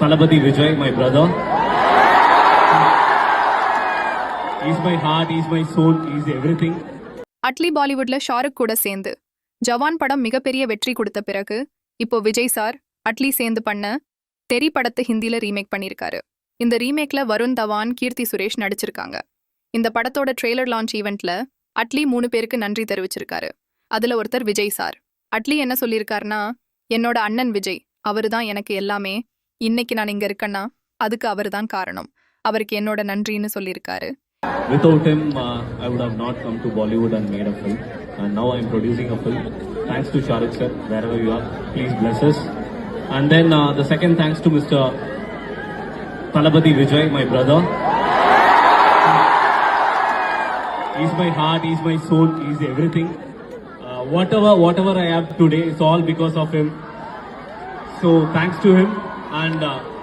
Talabadi Vijay, my brother. He's my heart, he's my soul, he's everything. Atlee பாலிவுட்ல Shahrukh கூட சேர்ந்து. ஜவான் படம் மிகப்பெரிய வெற்றி கொடுத்த பிறகு இப்போ விஜய் சார் அட்லி சேர்ந்து பண்ண தெரி படத்தை ஹிந்தில ரீமேக் பண்ணியிருக்காரு இந்த ரீமேக்ல வருண் தவான் கீர்த்தி சுரேஷ் நடிச்சிருக்காங்க. இந்த படத்தோட ட்ரெய்லர் லான்ச் ஈவெண்ட்ல அட்லி மூணு பேருக்கு நன்றி தெரிவிச்சிருக்காரு. அதுல ஒருத்தர் விஜய் சார். அட்லி என்ன சொல்லியிருக்காருன்னா என்னோட அண்ணன் விஜய் அவரு தான் எனக்கு எல்லாமே. இன்னைக்கு நான் இங்க இருக்கேன்னா அதுக்கு அவர் தான் காரணம் அவருக்கு என்னோட நன்றின்னு சொல்லியிருக்காரு Without him, uh, I would have not come to Bollywood and made a film. And now I'm producing a film. Thanks to Shahrukh sir, wherever you are, please bless us. And then uh, the second thanks to Mr. Talabadi Vijay, my brother. He's my heart, he's my soul, he's everything. Uh, whatever, whatever I have today, it's all because of him. So thanks to him. And uh,